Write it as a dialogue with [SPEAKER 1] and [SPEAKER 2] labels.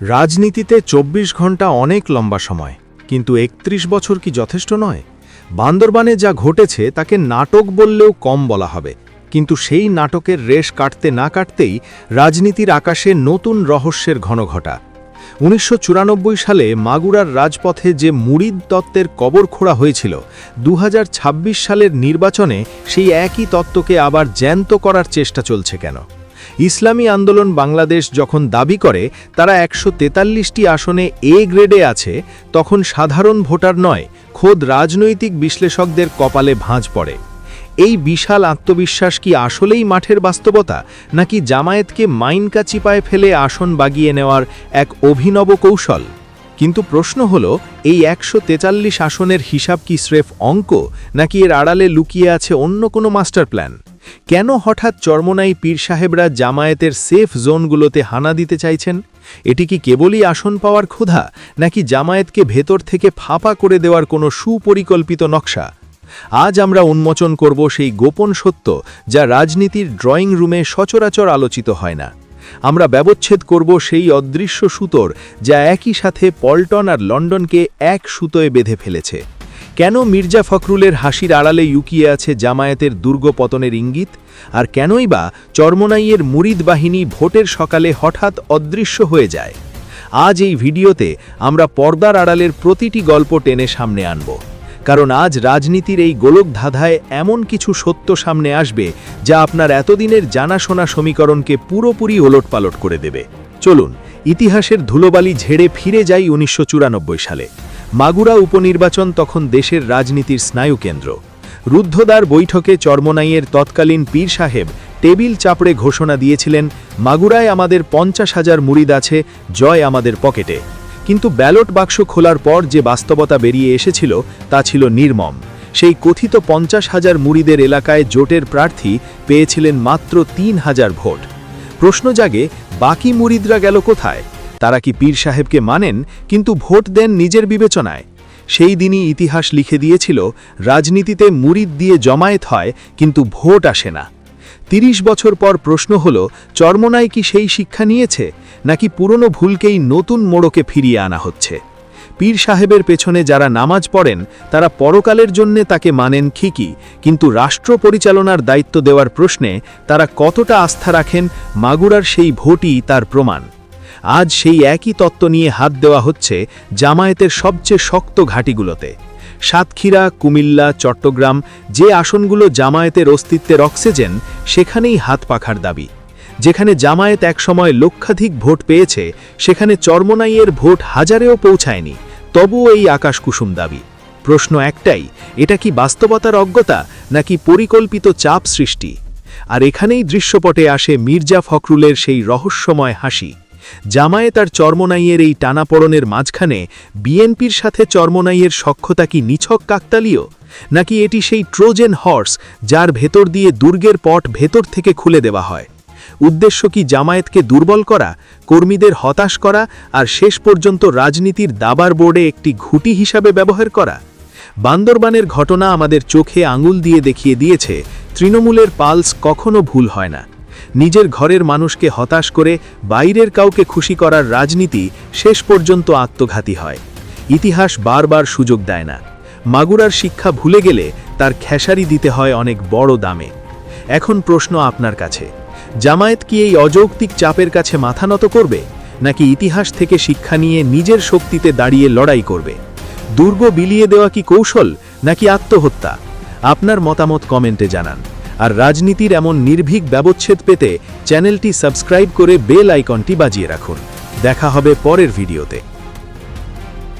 [SPEAKER 1] রাজনীতিতে ২৪ ঘণ্টা অনেক লম্বা সময়, কিন্তু ৩১ বছর কি যথেষ্ট নয়? বান্দরবানে যা ঘটেছে তাকে নাটক বললেও কম বলা হবে, কিন্তু সেই নাটকের রেশ কাটতে না কাটতেই রাজনীতির আকাশে নতুন রহস্যের ঘনঘটা। উনিশশো চুরানব্বই সালে মাগুরার রাজপথে যে মুরিদ তত্ত্বের কবর খোঁড়া হয়েছিল দু হাজার ছাব্বিশ সালের নির্বাচনে সেই একই তত্ত্বকে আবার জ্যান্ত করার চেষ্টা চলছে কেন? ইসলামী আন্দোলন বাংলাদেশ যখন দাবি করে, তারা একশো তেতাল্লিশটি আসনে এ গ্রেডে আছে, তখন সাধারণ ভোটার নয়, খোদ রাজনৈতিক বিশ্লেষকদের কপালে ভাঁজ পড়ে। এই বিশাল আত্মবিশ্বাস কি আসলেই মাঠের বাস্তবতা, নাকি জামায়াতকে মাইনকা চিপায় ফেলে আসন বাগিয়ে নেওয়ার এক অভিনব কৌশল? কিন্তু প্রশ্ন হল, এই একশো তেতাল্লিশ আসনের হিসাব কি স্রেফ অঙ্ক, নাকি এর আড়ালে লুকিয়ে আছে অন্য কোনো মাস্টার প্ল্যান? কেন হঠাৎ চর্মনাই পীর সাহেবরা জামায়াতের সেফ জোনগুলোতে হানা দিতে চাইছেন? এটি কি কেবলই আসন পাওয়ার ক্ষুধা, নাকি জামায়াতকে ভেতর থেকে ফাঁপা করে দেওয়ার কোনো সুপরিকল্পিত নকশা? আজ আমরা উন্মোচন করব সেই গোপন সত্য, যা রাজনীতির ড্রয়িং রুমে সচরাচর আলোচিত হয় না। আমরা ব্যবচ্ছেদ করব সেই অদৃশ্য সুতোর, যা একই সাথে পল্টন আর লন্ডনকে এক সুতোয় বেঁধে ফেলেছে। কেন মির্জা ফখরুলের হাসির আড়ালে ইউকিয়ে আছে জামায়াতের দুর্গ পতনের ইঙ্গিত? আর কেনই বা চর্মনাইয়ের মুরিদ বাহিনী ভোটের সকালে হঠাৎ অদৃশ্য হয়ে যায়? আজ এই ভিডিওতে আমরা পর্দার আড়ালের প্রতিটি গল্প টেনে সামনে আনব। কারণ আজ রাজনীতির এই গোলক ধাঁধায় এমন কিছু সত্য সামনে আসবে যা আপনার এতদিনের জানাশোনা সমীকরণকে পুরোপুরি ওলটপালট করে দেবে। চলুন, ইতিহাসের ধুলোবালি ঝেড়ে ফিরে যাই উনিশশো চুরানব্বই সালে। মাগুরা উপনির্বাচন তখন দেশের রাজনীতির স্নায়ুকেন্দ্র। রুদ্ধদ্বার বৈঠকে চর্মনাইয়ের তৎকালীন পীর সাহেব টেবিল চাপড়ে ঘোষণা দিয়েছিলেন, মাগুরায় আমাদের পঞ্চাশ হাজার মুরিদ আছে, জয় আমাদের পকেটে। কিন্তু ব্যালট বাক্স খোলার পর যে বাস্তবতা বেরিয়ে এসেছিল, তা ছিল নির্মম। সেই কথিত পঞ্চাশ হাজার মুরিদের এলাকায় জোটের প্রার্থী পেয়েছিলেন মাত্র তিন হাজার ভোট। প্রশ্ন জাগে, বাকি মুরিদরা গেল কোথায়? তারা কি পীর সাহেবকে মানেন, কিন্তু ভোট দেন নিজের বিবেচনায়। সেই দিনই ইতিহাস লিখে দিয়েছিল, রাজনীতিতে মুরিদ দিয়ে জমায়েত হয়, কিন্তু ভোট আসে না। তিরিশ বছর পর প্রশ্ন হল চর্মনায় কি সেই শিক্ষা নিয়েছে, নাকি পুরনো ভুলকেই নতুন মোড়কে ফিরিয়ে আনা হচ্ছে? পীর সাহেবের পেছনে যারা নামাজ পড়েন, তারা পরকালের জন্যে তাকে মানেন ঠিকই, কিন্তু রাষ্ট্র পরিচালনার দায়িত্ব দেওয়ার প্রশ্নে তারা কতটা আস্থা রাখেন, মাগুরার সেই ভোটই তার প্রমাণ। আজ সেই একই তত্ত্ব নিয়ে হাত দেওয়া হচ্ছে জামায়াতের সবচেয়ে শক্ত ঘাঁটিগুলোতে। সাতক্ষীরা, কুমিল্লা, চট্টগ্রাম যে আসনগুলো জামায়াতের অস্তিত্বের অক্সিজেন, সেখানেই হাত পাখার দাবি। যেখানে জামায়াত একসময় লক্ষাধিক ভোট পেয়েছে, সেখানে চর্মনাইয়ের ভোট হাজারেও পৌঁছায়নি, তবুও এই আকাশকুসুম দাবি। প্রশ্ন একটাই, এটা কি বাস্তবতার অজ্ঞতা, নাকি পরিকল্পিত চাপ সৃষ্টি? আর এখানেই দৃশ্যপটে আসে মির্জা ফখরুলের সেই রহস্যময় হাসি। জামায়াত আর চর্মনাইয়ের এই টানাপড়নের মাঝখানে বিএনপির সাথে চর্মনাইয়ের সক্ষতা কি নিছক কাকতালীয়? নাকি এটি সেই ট্রোজেন হর্স যার ভেতর দিয়ে দুর্গের পট ভেতর থেকে খুলে দেওয়া হয়? উদ্দেশ্য কি জামায়াতকে দুর্বল করা, কর্মীদের হতাশ করা, আর শেষ পর্যন্ত রাজনীতির দাবার বোর্ডে একটি ঘুটি হিসাবে ব্যবহার করা? বান্দরবানের ঘটনা আমাদের চোখে আঙুল দিয়ে দেখিয়ে দিয়েছে, তৃণমূলের পালস কখনো ভুল হয় না। নিজের ঘরের মানুষকে হতাশ করে বাইরের কাউকে খুশি করার রাজনীতি শেষ পর্যন্ত আত্মঘাতী হয়। ইতিহাস বারবার সুযোগ দেয় না। মাগুরার শিক্ষা ভুলে গেলে তার খেসারি দিতে হয় অনেক বড় দামে। এখন প্রশ্ন আপনার কাছে, জামায়াত কি এই অযৌক্তিক চাপের কাছে মাথা নত করবে, নাকি ইতিহাস থেকে শিক্ষা নিয়ে নিজের শক্তিতে দাঁড়িয়ে লড়াই করবে? দুর্গ বিলিয়ে দেওয়া কি কৌশল, নাকি আত্মহত্যা? আপনার মতামত কমেন্টে জানান। আর রাজনীতির এমন নির্ভীক ব্যবচ্ছেদ পেতে চ্যানেলটি সাবস্ক্রাইব করে বেল আইকনটি বাজিয়ে রাখুন। দেখা হবে পরের ভিডিওতে।